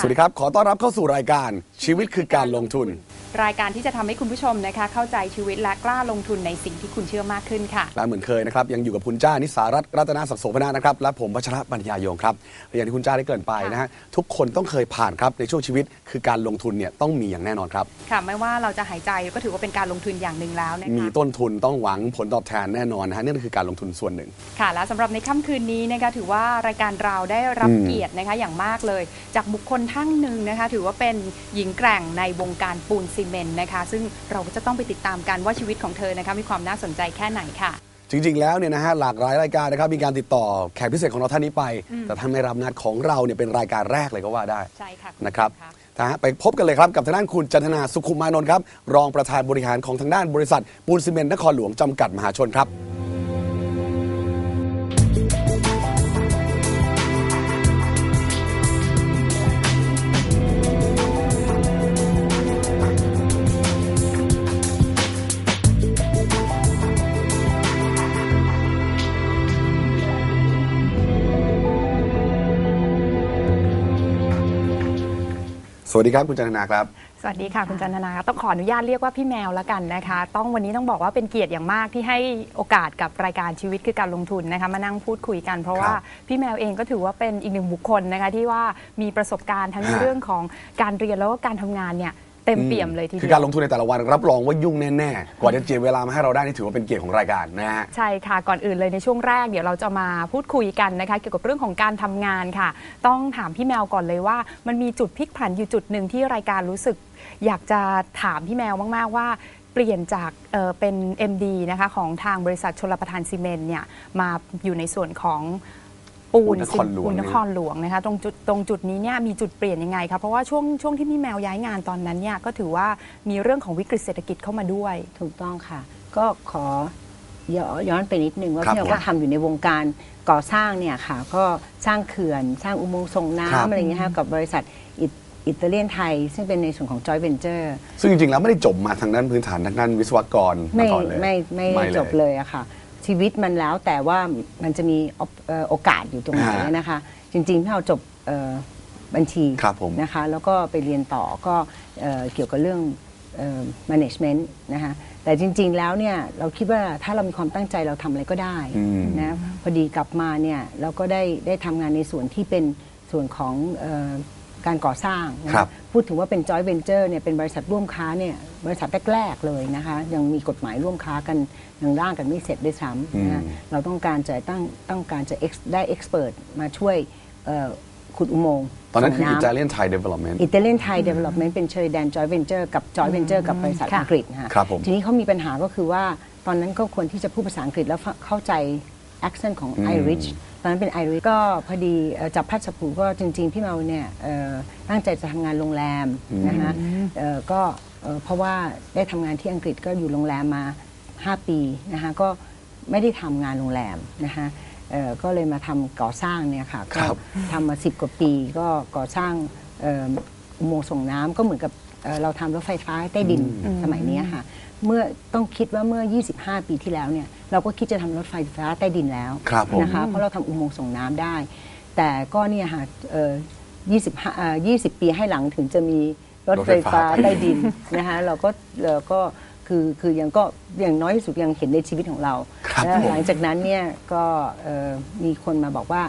สวัสดีครับ ขอต้อนรับเข้าสู่รายการชีวิตคือการลงทุน รายการที่จะทำให้คุณผู้ชมนะคะ เข้าใจชีวิตและกล้าลงทุนในสิ่งที่คุณเชื่อมากขึ้นค่ะ และเหมือนเคยนะครับ ยังอยู่กับคุณจ้านิสารัตน์รัตนาศักดิ์โสพนานะครับ และผมพัชระปัญญายงครับและอย่างที่คุณจ้าได้เกริ่นไปนะฮะทุกคนต้องเคยผ่านครับในช่วงชีวิตคือการลงทุนเนี่ยต้องมีอย่างแน่นอนครับค่ะไม่ว่าเราจะหายใจก็ถือว่าเป็นการลงทุนอย่างหนึ่งแล้วนะคะมีต้นทุนต้องหวังผลตอบแทนแน่นอนนะฮะนี่คือการลงทุนส่วนหนึ่ง ค่ะ และสำหรับในค่ำคืนนี้นะคะถือว่ารายการเราได้รับอืมเกียรตินะคะอย่างมากเลย จากบุคคลท่านหนึ่งนะคะถือว่าเป็นหญิงแกร่งในวงการปูนซีเมนต์นะคะ ซึ่งเราก็จะต้องไปติดตามกันว่าชีวิตของเธอนะคะมีความน่าสนใจแค่ไหนค่ะ จริง ๆ แล้วเนี่ยนะฮะหลากหลายรายการนะครับมีการติดต่อแขกพิเศษของเราท่านนี้ไปอืมแต่ท่านไม่รับนัดของเราเนี่ยเป็นรายการแรกเลยก็ว่าได้ใช่ค่ะนะครับนะฮะไปพบกันเลยครับ กับทางด้านคุณจันทนาสุขุมมานนท์ครับ รองประธานบริหารของทางด้านบริษัท ปูนซีเมนต์นครหลวงจำกัดมหาชนครับ วัสดีครับคุณจันทนาครับ สวัสดีค่ะคุณจันทนาต้องขออนุญาตเรียกว่าพี่แมวแล้วกันนะคะ ต้องวันนี้ต้องบอกว่าเป็นเกียรติอย่างมากที่ให้โอกาสกับรายการชีวิตคือการลงทุนนะคะมานั่งพูดคุยกันเพราะว่าครับพี่แมวเองก็ถือว่าเป็นอีกหนึ่งบุคคลนะคะที่ว่ามีประสบการณ์ทั้งในฮะเรื่องของการเรียนแล้วก็การทำงานเนี่ย เต็มเปี่ยมเลยทีเดียว คือการลงทุนในแต่ละวันรับรองว่ายุ่งแน่ๆ กว่าจะเจียดเวลามาให้เราได้นี่ถือว่าเป็นเกียรติของรายการนะฮะ ใช่ค่ะ ก่อนอื่นเลยในช่วงแรกเดี๋ยวเราจะมาพูดคุยกันนะคะ เกี่ยวกับเรื่องของการทำงานค่ะ ต้องถามพี่แมวก่อนเลยว่า มันมีจุดพลิกผันอยู่จุดหนึ่งที่รายการรู้สึก อยากจะถามพี่แมวมากๆว่า เปลี่ยนจากเอ่อเป็น MD นะคะของทางบริษัทชลประทานซีเมนต์เนี่ยมาอยู่ในส่วนของ ปูนปูนนครหลวงปูนนครหลวงนะคะตรงจุดตรงจุดนี้เนี่ยมีจุดเปลี่ยนยังไงคะเพราะว่าช่วงช่วงที่พี่แมวย้ายงานตอนนั้นเนี่ยก็ถือว่ามีเรื่องของวิกฤตเศรษฐกิจเข้ามาด้วย ถูกต้องค่ะ ก็ขอย้อนย้อนไปนิดนึงว่าครับพี่เราผมก็ทำอยู่ในวงการก่อสร้างเนี่ยค่ะ ก็สร้างเขื่อนสร้างอุโมงค์ส่งครับน้ำอะไรเงี้ยค่ะกับบริษัทอิอิตาเลียนไทย ซึ่งเป็นในส่วนของ Joy Venture ซึ่งจริงๆแล้วไม่ได้จบมาทางด้านพื้นฐานทางด้านวิศวกรมาไม่ก่อนเลยไม่ไม่ได้จบเลยอะค่ะ ชีวิตมันแล้วแต่ว่ามันจะมีโอเอ่อโอกาสอยู่ตรงไหนฮะนะคะ จริงๆพี่เราจบเอ่อบัญชีครับผมนะคะแล้วก็ไปเรียนต่อก็เอ่อเกี่ยวกับเรื่องเอ่อ management นะคะแต่จริง ๆ แล้วเนี่ยเราคิดว่าถ้าเรามีความตั้งใจเราทำอะไรก็ได้อืมนะพอดีกลับมาเนี่ยเราก็ได้ได้ทำงานในส่วนที่เป็นส่วนของเออ การก่อสร้างนะครับพูดถึงว่าเป็น joint venture เนี่ยเป็นบริษัทร่วมค้าเนี่ยบริษัทแรกๆเลยนะคะยังมีกฎหมายร่วมค้ากันยังร่างกันไม่เสร็จด้วยซ้ำนะฮะอืม เราต้องการจะตั้งต้องการจะ ex- ได้ expert มาช่วยเอ่อขุดอุโมงค์ตอนนั้นคือ ส่งำ Italian Thai Development อิตาเลียนไทยเดเวล็อปเมนต์เป็นเชยแดนจอยเวนเจอร์กับจอยเวนเจอร์กับบริษัทค่ะ อังกฤษนะฮะครับผมทีนี้เขามีปัญหาก็คือว่าตอนนั้นก็ควรที่จะพูดภาษาอังกฤษแล้วเข้าใจ accent ของ อืม Irish ต อนนั้นเป็น Irish ก็พอดีเอ่อจับพัดจับผูก็จริง ๆ พี่เมาเนี่ยเอ่อตั้งใจจะทำงานโรงแรมนะฮะเอ่อก็เอ่อเพราะว่าได้ทำงานที่อังกฤษก็อยู่โรงแรมมา 5 ปีนะคะก็ไม่ได้ทำงานโรงแรมนะคะเอ่อก็เลยมาทำก่อสร้างเนี่ยค่ะก็ครับทำมาสิบกว่าปีก็ก่อสร้างเอ่ออุโมงค์ส่งน้ำก็เหมือนกับเอ่อเราทำรถไฟฟ้าใต้ดินสมัยเนี้ยค่ะ เมื่อต้องคิดว่าเมื่อ 25 ปีที่แล้วเนี่ยเราก็คิดจะทำรถไฟฟ้าใต้ดินแล้วครับผมนะคะเพราะเราทำอุโมงค์ส่งน้ำได้ แต่ก็เนี่ยค่ะเอ่อ25เอ่อ20 ปีให้หลังถึงจะมีรถไฟฟ้ารถไฟฟ้าใต้ดินนะคะเราก็เราก็คือคือยังก็อย่างน้อยที่สุดยังเห็นในชีวิตของเราครับแล้วผม หลังจากนั้นเนี่ยก็เอ่อมีคนมาบอกว่า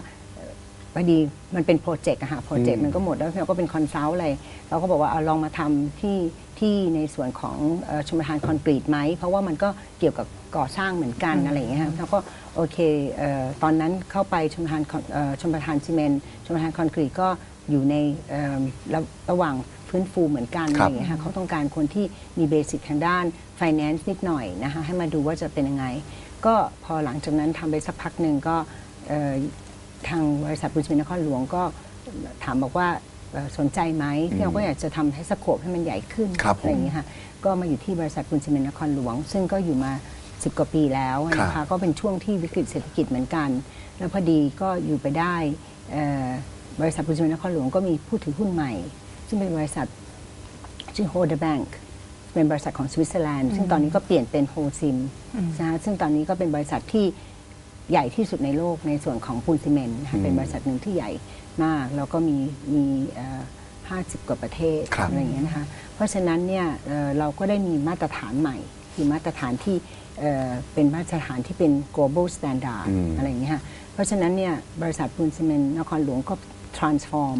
พอดีมันเป็นโปรเจกต์อะค่ะโปรเจกต์มันก็หมดแล้วเราก็เป็นคอนซัลท์อะไรเราก็บอกว่าเอาลองมาทำที่ที่ในส่วนของเอ่อชมประทานคอนกรีตไหม เพราะว่ามันก็เกี่ยวกับก่อสร้างเหมือนกันอะไรอย่างเงี้ยค่ะแล้วก็โอเคเอ่อตอนนั้นเข้าไปชมประทานคอนเอ่อชมประทานซีเมนต์ชมประทานคอนกรีตก็อยู่ในเอ่อระระหว่างฟื้นฟูเหมือนกันคอะรัไรบอย่างเงี้ยค่ะเขาต้องการคนที่มีเบสิกทางด้าน finance นิดหน่อยนะคะให้มาดูว่าจะเป็นยังไง ก็พอหลังจากนั้นทำไปสักพักหนึ่งก็เอ่อ ทางบริษัทบุญชินนครหลวงก็ถามบอกว่าเอ่อสนใจไหมที่เราก็อยากจะทำให้สโคปให้มันใหญ่ขึ้นครับผมอะไรอย่างนี้ยค่ะก็มาอยู่ที่บริษัทบุญชินนครหลวง ซึ่งก็อยู่มาสิบกว่าปีแล้วนะครัคะบก็เป็นช่วงที่วิกฤตเศรษฐกิจเหมือนกัน แล้วพอดีก็อยู่ไปได้เอ่อบริษัทบุญชินนครหลวงก็มีผู้ถือหุ้นใหม่ ซึ่งเป็นบริษัทชื่อโฮเดแบงก์เป็นบริษัทของสวิตเซอร์แลนด์ซึ่งตอนนี้ก็เปลี่ยนเป็นโฮซิมนะฮะซึ่งตอนนี้ก็เป็นบริษัทที่ ใหญ่ที่สุดในโลกในส่วนของปูนซีเมนต์นะคะเป็นบริษัทหนึ่งที่ใหญ่มาก แล้วก็มีมีเอ่อ50กว่าประเทศครับอะไรอย่างเงี้ยนะคะเพราะฉะนั้นเนี่ยเอ่อเราก็ได้มีมาตรฐานใหม่ คือมาตรฐานที่เอ่อเป็นมาตรฐานที่เป็น global standard อืมอะไรอย่างเงี้ยค่ะเพราะฉะนั้นเนี่ยบริษัทปูนซีเมนต์นครหลวงก็ transform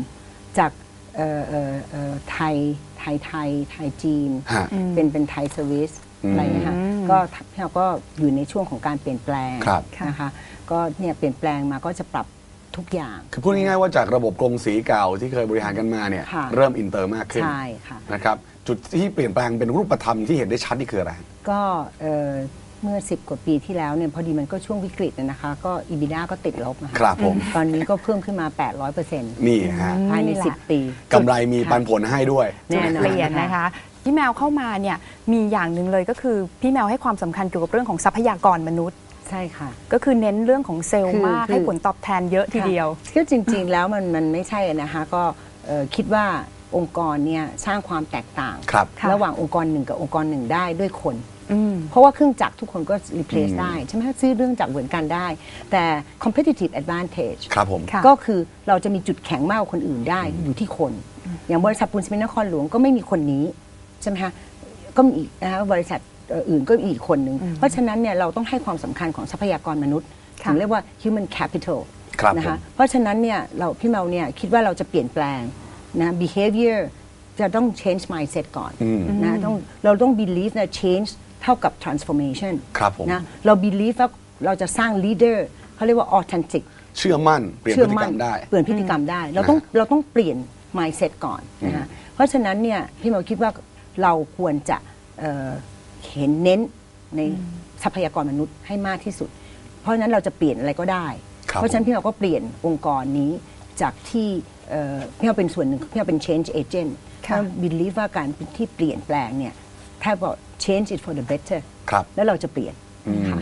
จากเอ่อเอ่อเอ่อไทยไทยไทยไทยจีนฮะเป็นเป็นไทยสวิส อืมอะไรอย่างเงี้ยค่ะก็เราก็อยู่ในช่วงของการเปลี่ยนแปลงครับ นะคะก็เนี่ยเปลี่ยนแปลงมาก็จะปรับทุกอย่าง คือพูดง่ายๆว่าจากระบบกรงสีเก่าที่เคยบริหารกันมาเนี่ยค่ะ เริ่มอินเตอร์มากขึ้นใช่ค่ะ นะครับจุดที่เปลี่ยนแปลงเป็นรูปธรรมที่เห็นได้ชัดนี่คืออะไร ก็เอ่อเมื่อ 10 กว่าปีที่แล้วเนี่ยพอดีมันก็ช่วงวิกฤตนะนะคะ ก็อีบิดาก็ติดลบนะะครับผม ตอนนี้ก็เพิ่มขึ้นมา 800เปอร์เซ็นต์นี่ฮะภายใน นี่แหละ 10 ปี กำไรมีปันผลให้ด้วย แน่นอนเปลี่ยนนะคะ พี่แมวเข้ามาเนี่ยมีอย่างหนึ่งเลยก็คือพี่แมวให้ความสำคัญเกี่ยวกับเรื่องของทรัพยากรมนุษย์ใช่ค่ะ ก็คือเน้นเรื่องของเซลล์คือมากคือให้ผลตอบแทนเยอะทีเดียวค่ะก็จริง ๆ แล้วมันมันไม่ใช่นะคะก็เอ่อคิดว่าองค์กรเนี่ยสร้างความแตกต่างครับค่ะระหว่างองค์กรหนึ่งกับองค์กรหนึ่งได้ด้วยคนอืมเพราะว่าเครื่องจักรทุกคนก็ replace อืมได้ ใช่ไหมคะซื้อเรื่องจักรเหมือนกันได้ แต่ competitive advantage ครับผมค่ะก็คือเราจะมีจุดแข็งมากกว่าคนอื่นได้อยู่ที่คน อย่างบริษัทปูนซีเมนต์นครหลวงก็ไม่มีคนนี้ ใช่ไหมคะก็มีอีกนะคะบริษัทเอ่ออื่นก็มีอีกคนหนึ่ง เพราะฉะนั้นเนี่ยเราต้องให้ความสำคัญของทรัพยากรมนุษย์ค่ะถึงเรียกว่า human capital ครับนะผคะมเพราะฉะนั้นเนี่ยเราพี่เมาเนี่ยคิดว่าเราจะเปลี่ยนแปลงนะ behavior จะต้อง change mindset ก่อนอืมนะต้องเราต้อง believe นะ change เท่ากับ transformation ครับผมนะเรา believe ว่าเราจะสร้าง leader เขาเรียกว่า authentic เชื่อมั่นเปลี่ยนพฤติกรรมได้ เปลี่ยนพฤติกรรมได้ เราต้องเราต้องเปลี่ยน mindset ก่อนนะฮะเพราะฉะนั้นเนี่ยพี่เมาคิดว่า เราควรจะเอ่อเห็นเน้นในทรัพยากรมนุษย์ให้มากที่สุด เพราะฉะนั้นเราจะเปลี่ยนอะไรก็ได้ครับเพราะฉะนั้นพี่เราก็เปลี่ยนองค์กรนี้จากที่เอ่อพี่เราเป็นส่วนหนึ่งพี่เราเป็น change agent ค่ะถ้า believe ว่าการที่เปลี่ยนแปลงเนี่ยถ้าบอก change it for the better ครับแล้วเราจะเปลี่ยนอืมค่ะ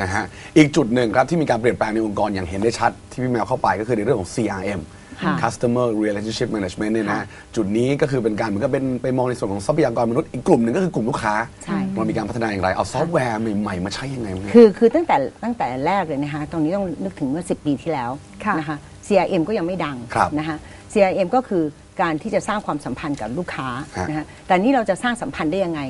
นะฮะอีกจุดหนึ่งครับที่มีการเปลี่ยนแปลงในองค์กรอย่างเห็นได้ชัดที่พี่แมวเข้าไปก็คือในเรื่องของ CRM ค่ะ Customer Relationship Management เนี่ยนะค่ะจุดนี้ก็คือเป็นการเหมือนกับเป็นไปมองในส่วนของทรัพยากรมนุษย์อีกกลุ่มหนึ่งก็คือกลุ่มลูกค้าใช่เรามีการพัฒนาอย่างไรเอาซอฟต์แวร์ใหม่ๆมาใช้ยังไงบ้างเนี่ยคือคือตั้งแต่ตั้งแต่แรกเลยนะคะตรงนี้ต้องนึกถึงเมื่อ 10 ปีที่แล้วค่ะนะคะ CRM ก็ยังไม่ดังครับนะคะ CRM ก็คือการที่จะสร้างความสัมพันธ์กับลูกค้าฮะนะคะแต่นี่เราจะสร้างสัมพันธ์ได้ยังไง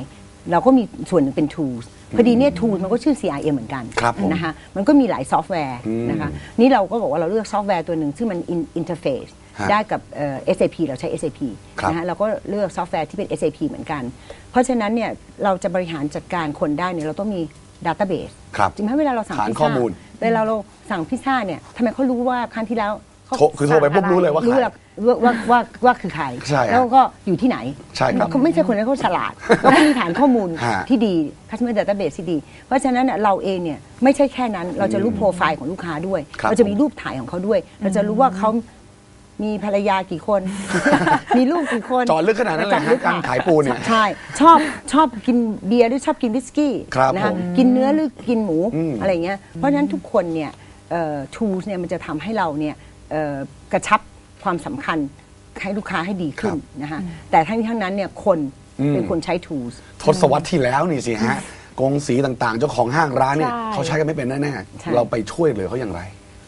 เราก็มีส่วนหนึ่งเป็น tools พอดีเนี่ย tools มันก็ชื่อ CRM เหมือนกันครับผมนะคะมันก็มีหลายซอฟต์แวร์อืมนะคะนี่เราก็บอกว่าเราเลือกซอฟต์แวร์ตัวหนึ่งซึ่งมัน in- interface ฮะได้กับเอ่อ SAP เราใช้ SAP ครับนะคะเราก็เลือกซอฟต์แวร์ที่เป็น SAP เหมือนกัน เพราะฉะนั้นเนี่ยเราจะบริหารจัดการคนได้เนี่ยเราต้องมี database ครับจริงไหมเวลาเราสั่งฐานพิซข้อซ่ามูล เวลาเราสั่งพิซซ่าเนี่ยทำไมเขารู้ว่าครั้งที่แล้วเขา โทรคือโทรไปปุ๊บสั่งะรู้เลยว่าใคร รู้แล้วว่าว่าว่าว่าคือใคร ใช่ฮะแล้วก็อยู่ที่ไหนใช่ครับเขาไม่ใช่คนนั้นเขาฉลาดแล้วก็มีฐานข้อมูลฮะที่ดี customer database ที่ดี เพราะฉะนั้นน่ะเราเองเนี่ยไม่ใช่แค่นั้น เราจะรู้โปรไฟล์ของลูกค้าด้วย ครับ เราจะมีรูปถ่ายของเขาด้วย เราจะรู้ว่าเขามีภรรยากี่คน มีลูกกี่คนเจาะลึกขนาดนั้นเลยฮะการขายปูเนี่ย ใช่ ชอบชอบกินเบียร์หรือชอบกินวิสกี้ครับนะผคะมกินเนื้อหรือกินหมูอืม อะไรเงี้ยเพราะฉะนั้นทุกคนเนี่ยทูสเนี่ยมันจะทำให้เราเนี่ยเอ่อ กระชับความสำคัญให้ลูกค้าให้ดีขึ้นนะคะแต่ทั้งนี้ทั้งนั้นเนี่ยคนอืม เป็นคนใช้ tools ทศวรรษที่แล้วนี่สิฮะกงสีต่างๆ เจ้าของห้างร้านเนี่ยใช่ เขาใช้กันไม่เป็นแน่ใช่ ๆเราไปช่วยเหลือเขาอย่างไร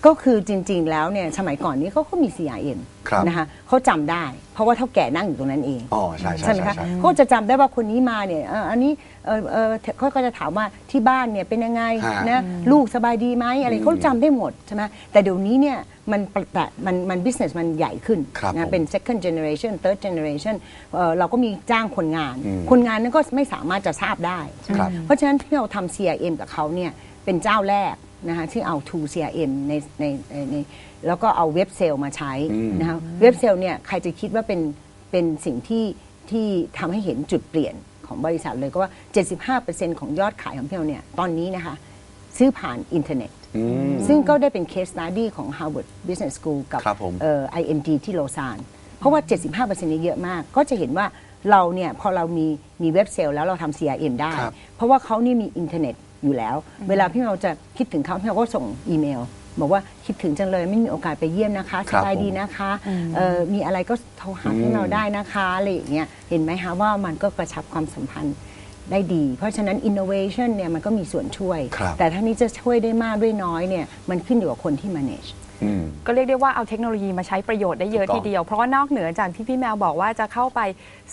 ก็คือจริง ๆ แล้วเนี่ยสมัยก่อนนี้เขาก็มี CRM ครับนะคะเขาจำได้ เพราะว่าเท่าแก่นั่งอยู่ตรงนั้นเองอ๋อใช่ใช่ใช่ไหมใช่คะใช่ เขาจะจำได้ว่าคนนี้มาเนี่ยเอ่ออันนี้เออเออเขาก็จะถามว่าที่บ้านเนี่ยเป็นยังไงฮะนะลูกสบายดีไหมอะไรเขาจำได้หมดใช่ไหมแต่เดี๋ยวนี้เนี่ย มันแต่มันมัน business มันใหญ่ขึ้นครับผมนะเป็น second generation third generation เอ่อเราก็มีจ้างคนงาน อืมคนงานนั้นก็ไม่สามารถจะทราบได้ใช่ไหมครับ เพราะฉะนั้นที่เราทำ CRM กับเขาเนี่ยเป็นเจ้าแรกนะคะที่เอา tool CRM ในในในในแล้วก็เอาเว็บเซลมาใช้อืม นะคะเว็บเซลเนี่ยใครจะคิดว่าเป็นเป็นสิ่งที่ที่ทำให้เห็นจุดเปลี่ยนของบริษัทเลยก็ว่า 75%ของยอดขายของพี่เราเนี่ยตอนนี้นะคะ ซื้อผ่านอินเทอร์เน็ต อืม ซึ่งก็ได้เป็น case study ของ Harvard Business School กับครับผมเอ่อ IMD ที่โลซาน เพราะว่า 75%นี้เยอะมาก ก็จะเห็นว่าเราเนี่ยพอเรามีมีเว็บเซลล์แล้วเราทำ CRM ได้ ครับ เพราะว่าเขานี่มีอินเทอร์เน็ตอยู่แล้ว เวลาพี่เราจะคิดถึงเขาพี่เราก็ส่งอีเมล บอกว่าคิดถึงจังเลยไม่มีโอกาสไปเยี่ยมนะคะคสรับบายดีนะคะเอ่อมีอะไรก็โทรหาอืมพี่เราได้นะคะอะไรอย่างเงี้ยเห็นไหมคะว่ามันก็กระชับความสัมพันธ์ ได้ดี เพราะฉะนั้น innovation เนี่ยมันก็มีส่วนช่วย ครับ แต่ทั้งนี้จะช่วยได้มากด้วยน้อยเนี่ยมันขึ้นอยู่กับคนที่ manage อืม ก็เรียกได้ว่าเอาเทคโนโลยีมาใช้ประโยชน์ได้เยอะถูกต้ทีอง เดียว เพราะว่านอกเหนือจากที่พี่แมวบอกว่าจะเข้าไป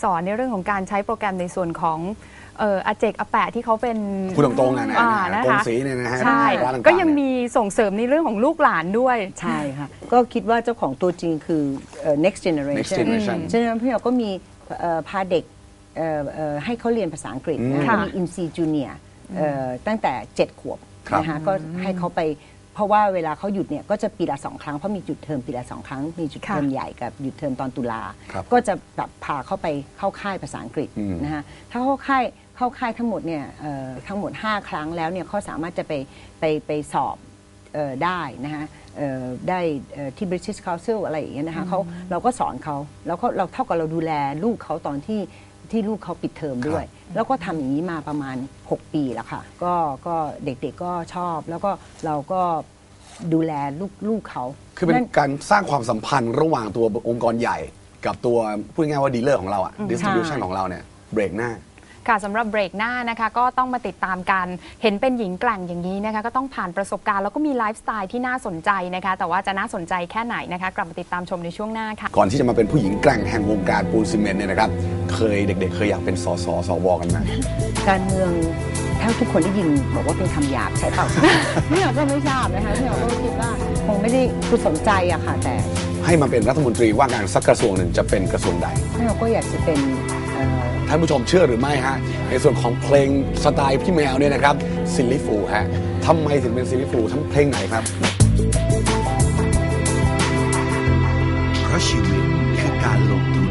สอนในเรื่องของการใช้โปรแกรมในส่วนของเอ่ออาเจกอาแปะที่เขาเป็นพูดตรงๆนะนะอ่านะกงคะสีเนี่ยนะฮะใช่ ร้านต่างๆก็ยังเนี่มีส่งเสริมในเรื่องของลูกหลานด้วย ใช่ค่ะ ก็คิดว่าเจ้าของตัวจริงคือเอ่อ next generation next generation ฉะนั้นพี่เราก็มีเอ่อพาเด็กเอ่อเอ่อ ให้เขาเรียนภาษาอังกฤษนะค่ะคะมีอินซีจูเนียตั้งแต่ 7 ขวบครับนะคะก็ให้เขาไปเพราะว่าเวลาเขาหยุดเนี่ยก็จะปีละสองครั้งเพราะมีจุดเทอมปีละสองครั้ง มีจุดเทอมค่ะใหญ่กับหยุดเทอมตอนตุลา ครับก็จะแบบพาเขาไปเข้าค่ายภาษาอังกฤษอืม นะคะถ้าเข้าค่ายเข้าค่ายทั้งหมดเนี่ยเอ่อทั้งหมด 5 ครั้งแล้วเนี่ยเขาสามารถจะไปไปไปสอบเอ่อได้นะคะเอ่อได้เอ่อที่ British Council อะไรอย่างเงี้ยนะคะเขาเราก็สอนเขาแล้วก็เราเท่ากับเราดูแลลูกเขาตอนที่ ที่ลูกเขาปิดเทอมด้วย แล้วก็ทำอย่างนี้มาประมาณ 6 ปีแล้วค่ะ ก็ก็เด็กๆก็ชอบ แล้วก็เราก็ดูแลลูกลูกเขาคือเป็นนั่นการสร้างความสัมพันธ์ระหว่างตัวองค์กรใหญ่ กับตัวพูดง่ายๆว่าดีลเลอร์ของเราอะ distribution ใช่ของเราเนี่ยเบรกหน้าค่ะสำหรับเบรกหน้านะคะก็ต้องมาติดตามกัน เห็นเป็นหญิงแกร่งอย่างนี้นะคะก็ต้องผ่านประสบการณ์แล้วก็มีไลฟ์สไตล์ที่น่าสนใจนะคะแต่ว่าจะน่าสนใจแค่ไหนนะคะ กลับมาติดตามชมในช่วงหน้าค่ะ ก่อนที่จะมาเป็นผู้หญิงแกร่งแห่งวงการปูนซีเมนต์เนี่ยนะครับ เคยเด็ก ๆ เคยอยากเป็นสสสวกันไหมการเมืองถ้าทุกคนได้ยินบอกว่าเป็นคำหยาบใช่เปล่า พี่เราก็ไม่ทราบนะคะพี่เราก็คิดว่าคงไม่ได้คือสนใจอะค่ะ แต่ให้มาเป็นรัฐมนตรีว่าการสักกระทรวงหนึ่งจะเป็นกระทรวงใดพี่เราก็อยากจะเป็นท่านผู้ชมเชื่อหรือไม่ฮะ ในส่วนของเพลงสไตล์พี่แมวเนี่ยนะครับซิลลิฟูฮะทำไมถึงเป็นซิลลิฟูทั้งเพลงไหนครับ เพราะชีวิตคือการลงทุน